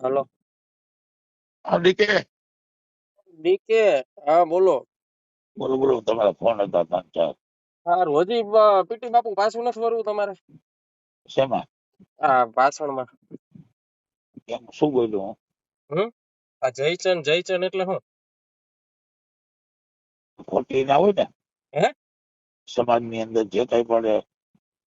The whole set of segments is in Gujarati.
હાલો. હા ડીકે. ડીકે હા બોલો. બોલો બોલો તમારા ફોન હતા ત્રણ ચાર. સારું હજી પીટી બાપુ પાછું નથી વરવું તમારે? શેમાં? આ ભાષણમાં કેમ શું બોલ્યું હું? આ જયચંદ જયચંદ એટલે શું ખોટી ના હોય ને? હે? સમાજની અંદર જે કઈ પણ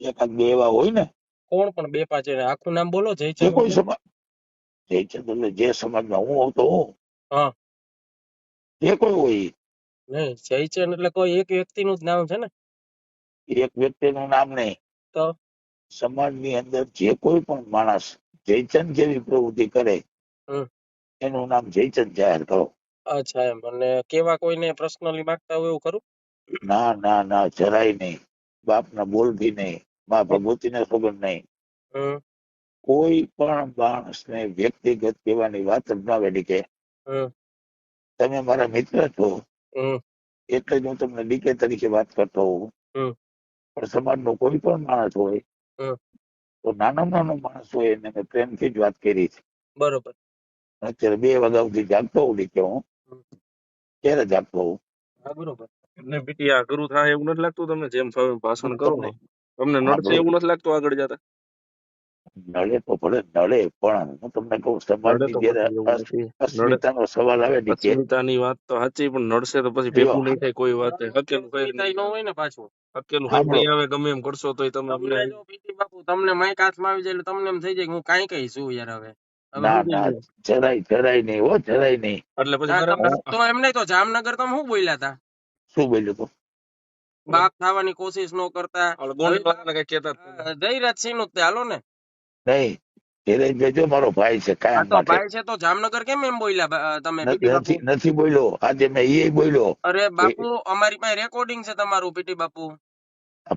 એકાદ બે એવા હોય ને? કોણ પણ બે પાંચ આખું નામ બોલો જયચંદ કોઈ સમાજ જે છે એટલે જે સમાજમાં હું આવતો હું. હા. જે કોઈ હોય નહીં જયચંદ એટલે કોઈ એક વ્યક્તિનું જ નામ છે ને? એક વ્યક્તિનું નામ નહીં. તો? સમાજની અંદર જે કોઈ પણ માણસ જયચંદ જેવી પ્રવૃત્તિ કરે. એનું નામ જયચંદ જાહેર કરો. અચ્છા એમ અને કેવા કોઈને પર્સનલી માંગતા હોય એવું કરું ના ના ના જરાય નહીં. બાપના બોલથી નહીં. મા ભગવતીને ખબર નહીં. કોઈ પણ માણસને વ્યક્તિગત કહેવાની વાત જ ના વેડી કે તમે મારા મિત્ર છો. એટલે જ હું તમને ડીકે તરીકે વાત કરતો હોઉં. પણ સમાજનો કોઈ પણ માણસ હોય. તો નાનો નાનો માણસ હોય એને મેં પ્રેમથી જ વાત કરી છે. બરોબર. અત્યારે બે વાગ્યા જાગતો હોઉં ડીકે હું. ક્યારે જાગતો હોઉં? બરોબર. એમને બીટી આ ગુરુ થાય એવું નથી લાગતું તમને? જેમ ભાષણ કરો ને. તમને નડશે એવું નથી લાગતું આગળ જતા? નડે તો ભલે નળે પણ હું તમને કહું સમાજની જયારે અસ્મિતાનો સવાલ આવે ને અસ્મિતાની વાત તો સાચી પણ નડશે તો પછી ભેગું નહીં થાય કોઈ વાત હકેલું કઈ ન હોય ને પાછું. હકેલું આવે ગમે એમ કરશો તો તમે અમને તમને જો બાપુ તમને માઈક હાથમાં આવી જાય એટલે તમને એમ થઈ જાય કે હું કાંઈ કઈ છું યાર હવે? હવે ના ના જરાય જરાય નહીં હો જરાય નહીં. એટલે પછી તો એમ નહીં તો જામનગર તમે શું બોલ્યા હતા શું બોલ્યું તું? બાપ થવાની કોશિશ નો કરતા. ઓલા ગોંડલ વાળાને કઈ કહેતા જ નથી. જયરાજ સિંહનું હાલો ને. નહીં ધીરજભાઈ જો મારો ભાઈ છે કાયમ તો માટે. ભાઈ છે તો જામનગર કેમ એમ બોલ્યા તમે નથી બાપુ નથી- નથી બોલ્યો. આજે મેં એ બોલ્યો. અરે બાપુ અમારી પાસે રેકોર્ડિંગ છે તમારું પીટી બાપુ.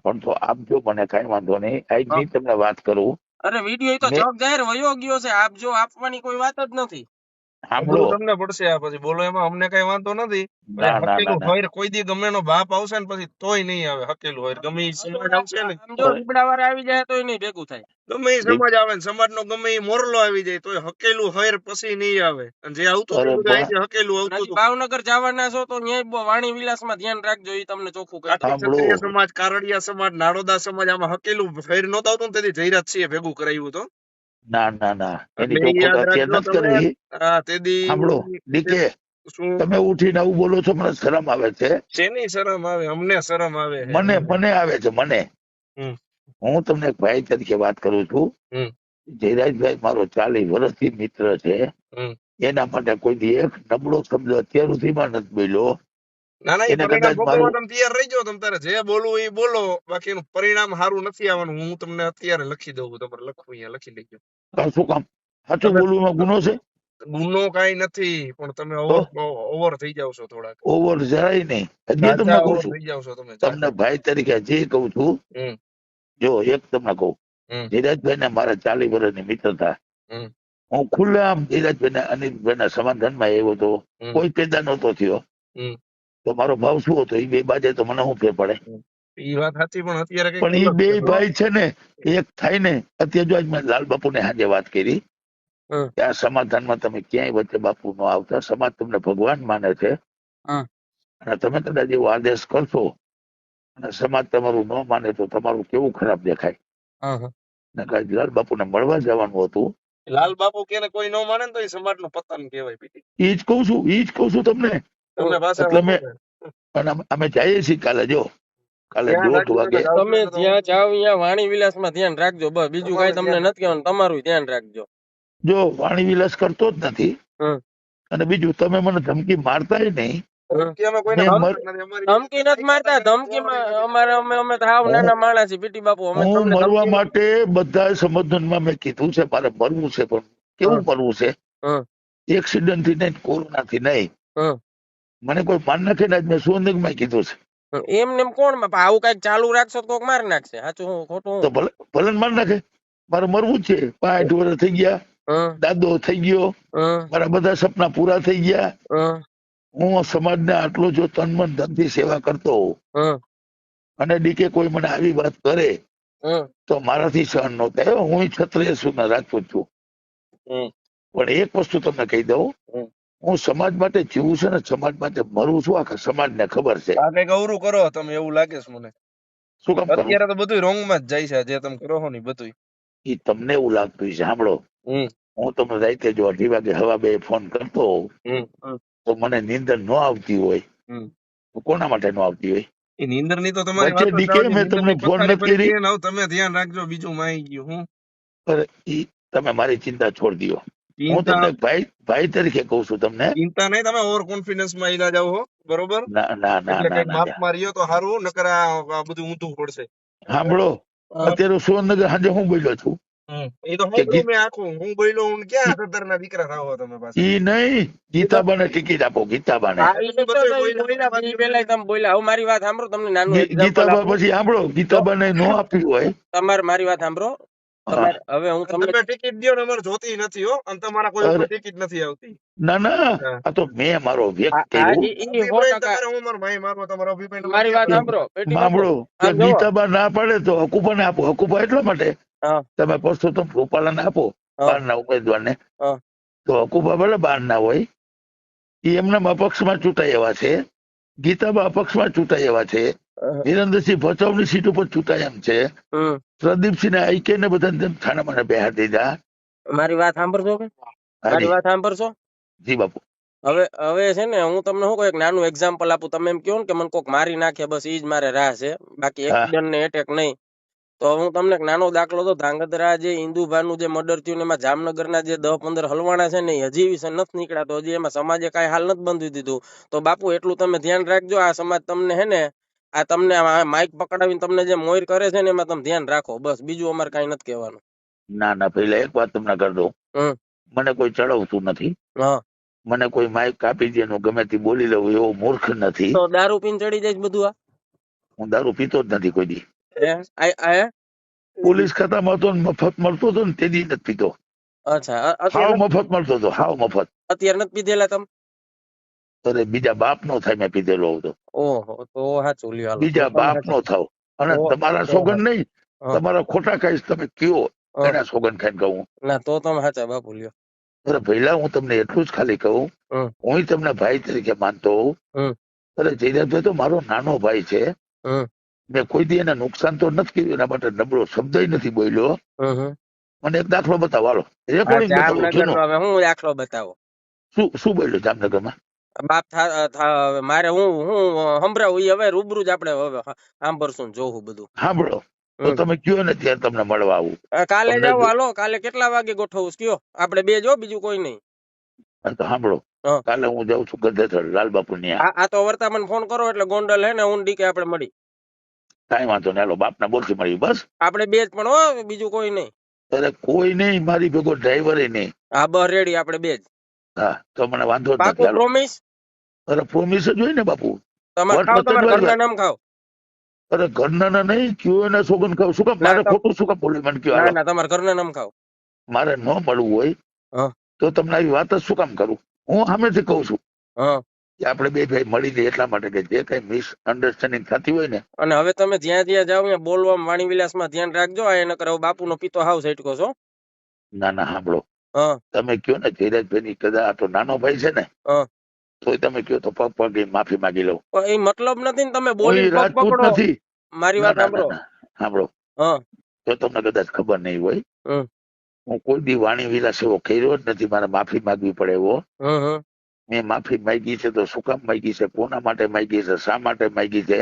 પણ તો આપજો મને કઈ વાંધો નહીં. આજની તમને વાત કરું. અરે વીડિયો તો મેં- જગ જાહેર વયો ગયો છે. આપ જો આપવાની કોઈ વાત જ નથી. સાંભળો તમને પડશે આ પછી. બોલો એમાં અમને કઈ વાંધો નથી. ના ના ના હકેલું હોય કોઈ દી ગમે નો બાપ આવશે ને પછી તોય નહીં આવે હકેલું હોય. ગમે ઈ સમાજ આવશે ને. વાળા આવી જાય તોય નહીં ભેગું થાય. ગમે ઈ સમાજ આવે ને સમાજનો ગમે ઈ મોરલો આવી જાય તોય હકેલું હોય પછી નહીં આવે. અને જે આવતું હકેલું આવતું ભાવનગર જવાના છો તો ન્યાય વાણી વિલાસમાં ધ્યાન રાખજો એ તમને ચોખ્ખું કહી સમાજ કારડિયા સમાજ નાડોદા સમાજ આમાં હકેલું ફેર નહોતું આવતું ને તેથી જયરાજ સિંહે ભેગું કરાવ્યું હતું. ના ના ના. એની ચોખવટ અત્યારે નથી કરવી સાંભળો ડીકે તમે ઉઠીને આવું બોલો છો મને શરમ આવે છે. શેની શરમ આવે? અમને શરમ આવે મને મને આવે છે મને. હું તમને એક ભાઈ તરીકે વાત કરું છું. જયરાજભાઈ મારો ચાલીસ વર્ષથી મિત્ર છે. એના માટે કોઈ દી એક નબળો શબ્દ અત્યાર સુધીમાં નથી બોલ્યો. ના ના એ પરિણામ ભોગવવા તમે તૈયાર રહી જાઓ તમ તારે જે બોલવું એ બોલો. બાકી એનું પરિણામ સારું નથી આવવાનું. હું તમને અત્યારે લખી દઉં તમારે લખવું અહીંયા લખી લેજો. શું કામ? સાચું બોલવાનો ગુનો છે? ગુનો કઈ નથી પણ તમે ઓવર થઈ જાવ છો થોડાક. ઓવર જરાય નહીં. જે તમને કહું છું. તમને ભાઈ તરીકે જે કહું છું જો એક તમને કહું. ધીરજભાઈ ને મારા ચાલીસ વર્ષની મિત્રતા. હું ખુલ્લેઆમ ધીરજભાઈ ને અનિલભાઈ ના સમાધાનમાં આવ્યો હતો. તો કોઈ પેદા નહોતો થયો. તો મારો ભાવ શું હતો? એ બે બાજે તો મને શું ફેર પડે? ઈ વાત સાચી પણ અત્યારે પણ એ બે ભાઈ છે ને એક થાય ને અત્યારે જો આજ મેં લાલ બાપુ ને સાંજે વાત કરી આ સમાધાનમાં તમે ક્યાંય વચ્ચે બાપુ નો આવતા સમાજ તમને ભગવાન માને છે. અને તમે કદાચ એવો આદેશ કરશો અને સમાજ તમારું ન માને તો તમારું કેવું ખરાબ દેખાય? હા, હા. ને કાંઈ લાલ બાપુ ને મળવા જવાનું હતું. લાલ બાપુ કે કોઈ ન માને તો એ સમાજનું પતન કહેવાય પીટી એ જ કઉ છું એ જ કઉ છું તમને. તમને પાસે એટલે અમે- અમે જઈએ છીએ કાલે જો. કાલે દોઢ વાગે. તમે જ્યાં જાઓ ત્યાં વાણી વિલાસમાં ધ્યાન રાખજો. બસ બીજું કઈ તમને નથી કહેવાનું. તમારું ધ્યાન રાખજો. જો વાણી વિલાસ કરતો જ નથી. અને બીજું તમે મને ધમકી મેં મારતા જ નહીં અમારી ધમકી નથી મારતા. ધમકી અમારે અમે અમે તો હાવ નાના માણસ છીએ પીટી બાપુ. અમે હું તમને મરવા માટે બધા સંબોધનમાં મેં કીધું છે મારે મરવું છે પણ કેવું મરવું છે? એક્સિડન્ટથી નહીં કોરોના થી નહીં મને કોઈ પાન નાખે ને આજ મેં સુવર્ણમાં કીધું છે. એમ ને એમ કોણ બાપા આવું કંઈક ચાલુ રાખશો તો કોક માર નાખશે. સાચું હું ખોટું તો ભલે ભલે ને નાખે. મારે મરવું જ છે. પાંચ વર્ષ થઈ ગયા. દાદો થઈ ગયો. મારા બધા સપના પૂરા થઈ ગયા. હં, સમાજને આટલો જો તન મન ધનથી સેવા કરતો અને ડીકે કોઈ મને આવી વાત કરે તો મારાથી સહન ન થાય. હું છત્રીય રાજપૂત છું. પણ એક વસ્તુ તમને કહી દઉં. હું સમાજ માટે જીવું છું ને સમાજ માટે મરું છું આખા સમાજને ખબર છે. આ કંઈક અવરું કરો તમે એવું લાગે છે મને. શું કામ અત્યારે તો બધું રોંગમાં જ જાય છે જે તમે કરો છો ને બધું એ તમને એવું લાગતું છે સાંભળો. હું તમને રાતે જો અઢી વાગે હવા બે ફોન કરતો તો મને નીંદર ન આવતી હોય. કોના માટે ન આવતી હોય? એ નીંદરની તો તમારી. મેં તમને ફોન નથી કરી. તમે ધ્યાન રાખજો બીજું માં આવી ગયું હું તમે મારી ચિંતા છોડી દો હું તમને ભાઈ ભાઈ તરીકે કહું છું તમને. ચિંતા નહીં તમે ઓવર કોન્ફિડન્સમાં ઈલા જાવ હો બરોબર? ના ના ના એટલે ના કંઈક ના માપમાં રહ્યો તો હારું નકર આ બધું ઊંધું પડશે. સાંભળો અત્યારે સુરેન્દ્રનગર સાંજે હું બોલ્યો છું? એ તો હું મેં આખું હું બોલ્યો હું ક્યાં સત્તર ના દીકરા થાવો તમે પાછા? ઈ નહીં ગીતાબાને ટિકિટ આપો ગીતાબાને. હા, ઈ તો બધું તો ઈ બોલ્યા, તમે હવે મારી વાત સાંભળો તમને નાનું ગીતાબા. પછી સાંભળો ગીતાબાને નો આપ્યું હોય. તમારે મારી વાત સાંભળો. હવે હું તમને ટિકિટ ને અમારે જોતી નથી હો. અને તમારા કોઈ ઉપર ટિકિટ નથી આવતી. ના ના આ તો મેં મારો વ્યક્ત આ- આ ઈ- ઈ સો ટકા તમારે હું ભાઈ મારો તમારો અભિપ્રાય મારી વાત સાંભળો. સાંભળો કે આમ ગીતાબા ના પાડે તો હકુપાને આપો. હકુપા એટલા માટે? હા. તમે પરસોત્તમ રૂપાલાને આપો હા. બહારના ઉમેદવાર ને તો હકુપા ભલે બહાર ના હોય. એ એમના અપક્ષમાં ચૂંટાઈ એવા છે. ગીતાબા અપક્ષમાં ચૂંટાઈ એવા છે. હા. વિરેન્દ્રસિંહ ભચાઉની સીટ ઉપર ચૂંટાય એમ છે. પ્રદીપસિંહ ને આઈકે ને બધા થાણામાં બેહાર દીધા મારી વાત સાંભળશો કે? મારી વાત સાંભળશો? જી બાપુ. હવે હવે છે ને હું તમને શું કહું એક નાનું એક્ઝામ્પલ આપું. તમે એમ કહો ને કે મને કોક મારી નાખે બસ ઈ જ મારે રાહ છે. બાકી. એક્સિડન્ટ ને એટેક નહીં. તો હું તમને એક નાનો દાખલો તો ધાંગધ્રા જે ઇન્દુભાનું જે મર્ડર થયું ને એમાં જામનગરના જે દસ પંદર હલવાણા છે ને હજી વિશે નથી નીકળ્યા તો હજી એમાં સમાજે કાંઈ હાલ નથી બંધી દીધું. તો બાપુ એટલું તમે ધ્યાન રાખજો. આ સમાજ તમને હે ને આ તમને માઇક પકડાવીને તમને જે મોર કરે છે ને એમાં તમે ધ્યાન રાખો. બસ બીજું અમારે કઈ નથી કહેવાનું. ના ના પેલા એક વાત તમને કરી દઉં મને કોઈ ચડાવતું નથી. મને કોઈ માઇક કાપી દે નું ગમે તે બોલી લઉં એવો મૂર્ખ નથી. તો દારૂ પીને ચડી જાય બધું આ? હું દારૂ પીતો જ નથી કોઈ દી? પોલીસ ખાતામાં હતો મફત મળતો હતો ને તે દી નથી પીતો. અચ્છા હાવ મફત મળતો હતો હાવ મફત. અત્યારે નથી પીધેલા તમે? અરે બીજા બાપ નો થાય મેં પીધેલો હતો. ઓહો તો સાચું લ્યો બીજા બાપ નો થાવ. અને તમારા સોગન નહીં તમારા ખોટા કહીશ તમે કયો એના સોગન ખાઈને કહું ના તો તમે સાચા બાપુ લ્યો. અરે પહેલા હું તમને એટલું જ ખાલી કહું. હું. તમને ભાઈ તરીકે માનતો હોઉં. અરે જયરાજભાઈ તો મારો નાનો ભાઈ છે. મેં કોઈ દી એને નુકસાન તો નથી કર્યું એના માટે નબળો શબ્દ નથી બોલ્યો. મને એક દાખલો બતાવો હાલો. રેકોર્ડિંગ હું દાખલો બતાવો. શું શું બોલ્યો જામનગરમાં? બાપ મારે હું હું સંભળાવું એ હવે રૂબરૂ જ આપણે હવે સાંભળશું જોવું બધું. સાંભળો. તો તમે કયો ને ત્યાં તમને મળવા આવું? કાલે જાવ હાલો કાલે કેટલા વાગે ગોઠવું? કયો? આપણે બે જો બીજું કોઈ નહીં. તો સાંભળો. કાલે હું જાઉં છું ગધેથર લાલબાપુ ની આ તો વર્તા મને ફોન કરો એટલે ગોંડલ હે ને હું ડીકે આપણે મળી. કઈ વાંધો નહીં હાલો બાપના બોલથી મળી બસ. આપણે બે જ પણ હો બીજું કોઈ નહીં. અરે કોઈ નહીં મારી ભેગો ડ્રાઈવર નહીં. હા બસ રેડી આપણે બે જ. હા તો મને વાંધો નથી પ્રોમિસ અરે પ્રોમિસ જ હોય ને બાપુ. અરે ઘરના ના નહીં કયો એના સોગન ખાવ. શું કામ? મારે ખોટું શું કામ બોલ્યું મને કયો ના તમારા ઘરના નામ ખાવ. મારે ન મળવું હોય તો તમને આવી વાત જ શું કામ કરું? હું સામેથી કહું છું કે આપણે બે ભાઈ મળી લઈએ એટલા માટે કે જે કઈ મિસ અન્ડરસ્ટેન્ડિંગ થતી હોય ને અને હવે તમે જ્યાં જ્યાં જાઓ ત્યાં બોલવામાં વાણી વિલાસમાં ધ્યાન રાખજો. આ એને કરો બાપુનો પિતો હાવ સૈટકો છો. ના ના સાંભળો. તમે કયો ને ધીરજભાઈ ની કદાચ આ તો નાનો ભાઈ છે ને તોય તમે કયો તો પગ પગ માફી માંગી લઉં. એ મતલબ નથી ને તમે બોલી રાજપૂત નથી. મારી વાત સાંભળો. સાંભળો. હા. તો તમને કદાચ ખબર નહીં હોય. હું કોઈ દી વાણી વિલાસ એવો કર્યો જ નથી. મારે માફી માંગવી પડે એવો. મેં માફી માંગી છે તો શું કામ માંગી છે? કોના માટે માંગી છે? શા માટે માંગી છે?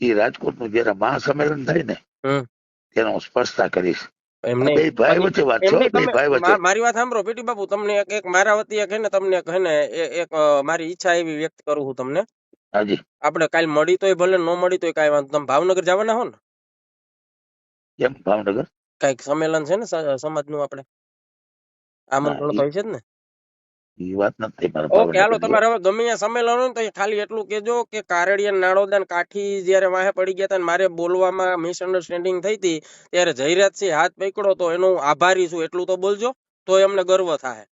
એ રાજકોટનું જયારે મહાસંમેલન થાય ને. ત્યારે હું સ્પષ્ટતા કરીશ એમ ભાઈ વચ્ચે વાત છે એમ હો, નહીં બે તમે ભાઈ વચ્ચે. મારી વાત સાંભળો પેટી બાપુ તમને એક એક મારા વતી એક ને તમને કહે ને એક મારી ઈચ્છા એવી વ્યક્ત કરું હું તમને. હાજી. આપણે કાલ મળી તોય ભલે ન મળી તોય કાઈ વાંધો તમે ભાવનગર જવાના હો ને? કેમ ભાવનગર? કંઈક સંમેલન છે ને સમાજ સમાજનું આપણે? આમંત્રણ તો છે જ ને? એ વાત નથી ઓકે હાલો તમારે હવે ગમે ત્યાં સંમેલન હોય તો ખાલી એટલું કેજો કે કારડિયા નાળોદા કાઠી જયારે વાહે પડી ગયા હતા મારે બોલવામાં મિસઅન્ડરસ્ટેન્ડિંગ થઈ હતી ત્યારે જયરાજસિંહ હાથ પકડો તો એનો હું આભારી છું એટલું તો બોલજો તો એમને ગર્વ થાય.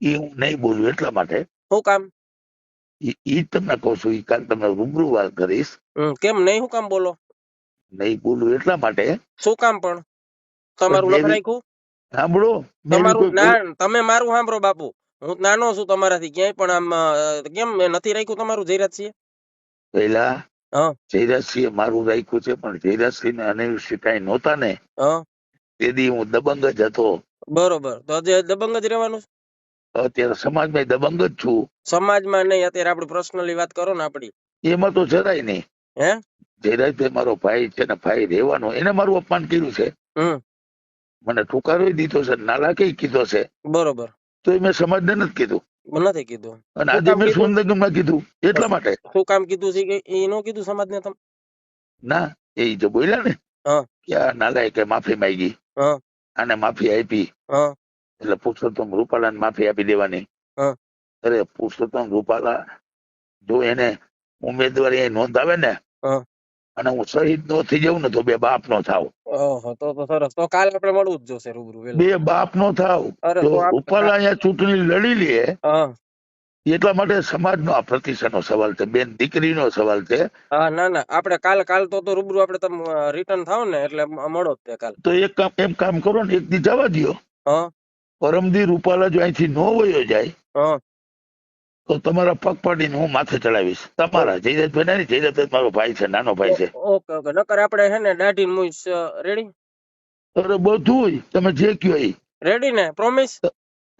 એ હું નહીં બોલું એટલા માટે. શું કામ? એ તમને કહું છું ઈ કાલ તમને રૂબરૂ વાત કરીશ. કેમ નહીં શું કામ બોલો? નહીં બોલું એટલા માટે. શું કામ પણ? તમારું સાંભળો તમે મારું સાંભળો બાપુ. હું નાનો છું તમારાથી ક્યાંય પણ આમ કેમ નથી રાખ્યું તમારું જયરાજસિંહ? પેલા જયરાજ સિંહ મારું રાખ્યું છે પણ જયરાજસિંહ ને અનિરુદ્ધ કઈ નહોતા ને. હા. તે દી હું દબંગ જ હતો. બરોબર. તો દબંગ જ રહેવાનું અત્યારે અત્યારે સમાજમાં દબંગ જ છું. સમાજમાં નહીં અત્યારે આપણે પર્સનલી વાત કરો ને આપડી એમાં તો જરાય નહીં. હે? જયરાજભાઈ મારો ભાઈ છે ને ભાઈ રહેવાનો એને મારું અપમાન કર્યું છે. મને ટુકારો દીધો છે નાલાકે કીધો છે. બરોબર. તો એ મેં સમાજને નથી કીધું. નથી કીધું. અને આજે મેં કીધું? સુંદરગમમાં કીધું એટલા માટે. શું કામ કીધું છે કે એનો નો કીધું સમાજને તમે? ના એ જે બોલ્યા ને કે આ નાલાયકે માફી માંગી. આને માફી આપી. એટલે પુરુષોત્તમ રૂપાલાને માફી આપી દેવાની. અરે પુરુષોત્તમ રૂપાલા જો એને ઉમેદવારી નોંધાવે ને. અને હું શહીદ નો થઈ જાઉં ને તો બે બાપ નો થાવ. તો તો સરસ. તો કાલ આપણે મળવું જ જોશે રૂબરૂ બે બાપ નો થાવ. તો આપ- અહીંયા ચૂંટણી લડી લે. હા. એટલા માટે સમાજનો આ પ્રતિષ્ઠાનો સવાલ છે. બેન દીકરીનો સવાલ છે. હા ના ના. આપણે કાલ કાલ તો તો રૂબરૂ આપણે તમે રિટર્ન થાવ ને એટલે મળો તે કાલ. તો એક કામ એમ કામ કરો ને એક દી જવા દો હા. પરમદી રૂપાલા જો અહીંથી નો વયો જાય હા. તો તમારા પગ પાડીને હું માથે ચડાવીશ. તમારા જયરાજભાઈ ના નહીં, મારો ભાઈ છે નાનો ભાઈ છે. Okay okay. નકર આપણે હે ને દાઢી મુઈસ રેડી? અરે બધું તમે જે કયો એ. રેડી ને? પ્રોમિસ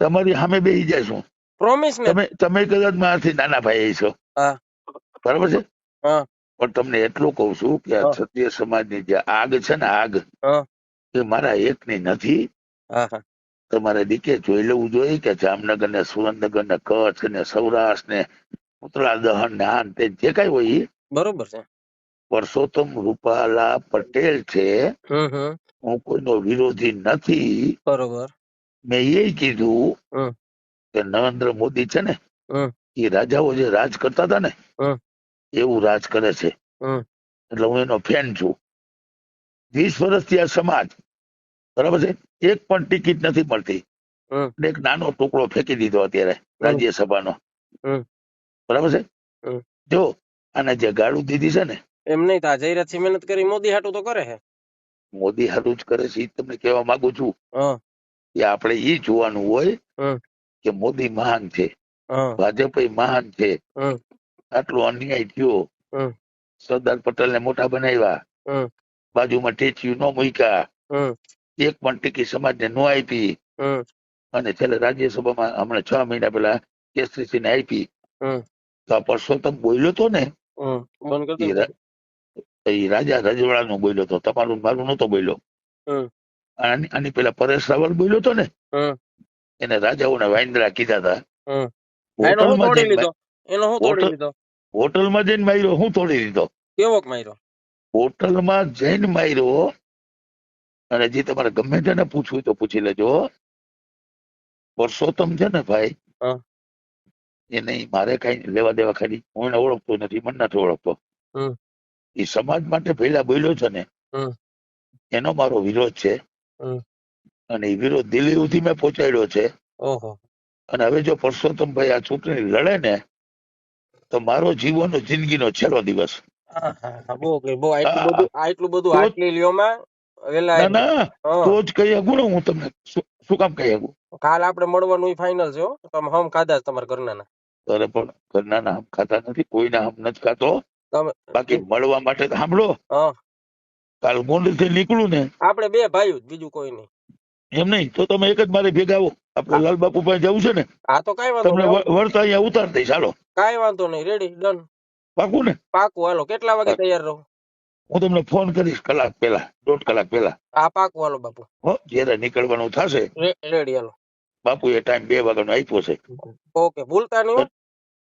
તમારી સામે બેસી જઈશું પ્રોમિસ ને? તમે તમે કદાચ મારાથી નાના ભાઈ છો હા. બરાબર છે? હા. પણ તમને એટલું કહું છું કે આ હા. ક્ષત્રિય સમાજની જે આગ છે ને આગ. એ મારા એકની નથી. હા હા. તમારે દીકે જોઈ લેવું જોઈએ કે જામનગર ને સુરેન્દ્રનગર ને કચ્છ ને સૌરાષ્ટ્ર ને ઉત્તરા દહન ને આન તે જે કઈ હોય ઈ. બરોબર છે. પરસોત્તમ રૂપાલા પટેલ છે. હું કોઈનો વિરોધી નથી. બરોબર. મેં એ કીધું કે નરેન્દ્ર મોદી છે ને એ રાજાઓ જે રાજ કરતા હતા ને એવું રાજ કરે છે. એટલે હું એનો ફેન છું. વીસ વર્ષથી આ સમાજ બરાબર છે? એક પણ ટિકિટ નથી મળતી. એક નાનો ટુકડો ફેંકી દીધો અત્યારે રાજ્યસભાનો. બરાબર છે? જો અને જે ગાડું દીધી છે ને એમ નહીં તા મહેનત કરી મોદી હાટું તો કરે છે મોદી હારું જ કરે છે તમને કહેવા માંગુ છું. કે આપણે ઈ જોવાનું હોય. કે મોદી મહાન છે. ભાજપ મહાન છે. આટલો અન્યાય થયો. સરદાર પટેલ ને મોટા બનાવ્યા. બાજુમાં ટેચ્યુ ન મૂક્યા. એક પણ ટિકિટ સમાજને ન આપી. અને છેલ્લે રાજ્યસભામાં હમણાં છ મહિના પહેલા કેસરીસિંહ ને આપી તો આ પરસોત્તમ બોલ્યો તો ને? એ રાજા રજવાડાનો બોલ્યો તો. તમારું મારું નતો બોલ્યો. આની પેલા પરેશ રાવલ બોલ્યો તો ને. એને રાજાઓને વાઇન્દ્રા કીધા હતા હોટલમાં જઈને માર્યો હું તોડી દીધો કેવો માર્યો? હોટલમાં જઈને માર્યો અને જે તમારે ગમે તેને પૂછવું તો પૂછી લેજો પરસોત્તમ છે ને ભાઈ. એ નહીં મારે કઈ લેવા દેવા ખાલી હું એને ઓળખતો નથી મને નથી ઓળખતો. એ સમાજ માટે પેલા બોલ્યો છે ને એનો મારો વિરોધ છે. અને એ વિરોધ દિલ્હી સુધી મેં પહોંચાડ્યો છે. અને હવે જો પરસોત્તમભાઈ આ ચૂંટણી લડે ને તો મારો જીવનનો જિંદગીનો છેલ્લો દિવસ. હા હા હા, બહુ બહુ આટલું બધું આટલું બધું આટલી લ્યોમાં વેલા ના ના તો જ કહી શકું ને હું તમને શું- કામ કહી શકું? કાલ આપણે મળવાનું ફાઇનલ છે. તમે હમ ખાધા તમારા ઘરના ના અરે પણ ઘરના નામ ખાતા નથી કોઈના હમ નથી ખાતો તમે બાકી મળવા માટે તો સાંભળો. કાલ ગોંડલથી નીકળું ને. આપણે બે ભાઈઓ બીજું કોઈ નહીં. એમ નહીં તો તમે એક જ મારે ભેગા આવો. આપણે લાલબાપુ પાસે જવું છે ને હા તો કઈ વાંધો તમને વળતા અહીંયા ઉતાર દઈશ ચાલો કઈ વાંધો નહીં રેડી ડન પાકું ને? પાકું હાલો કેટલા વાગે તૈયાર રહો? હું તમને ફોન કરીશ કલાક પહેલા દોઢ કલાક પહેલા. આ પાકું હાલો બાપુ. હો જયારે નીકળવાનું થશે રેડી હાલો. બાપુ એ ટાઈમ બે વાગ્યાનો આપ્યો છે. ઓકે ભૂલતા નહીં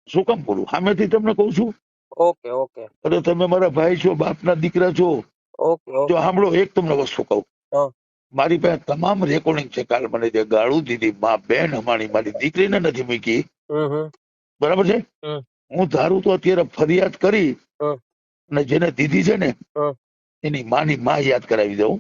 શું કામ બોલું સામેથી તમને કહું છું? Okay okay. અરે તમે મારા ભાઈ છો બાપના દીકરા છો. ઓકે જો સાંભળો એક તમને વસ્તુ કહું. મારી પાસે તમામ રેકોર્ડિંગ છે કાલ મને જે ગાળું દીધી મા બેન અમારી મારી દીકરીને નથી મૂકી. બરાબર છે? હું ધારું તો અત્યારે ફરિયાદ કરી. અને જેને દીધી છે ને એની એની માની માં યાદ કરાવી દઉં.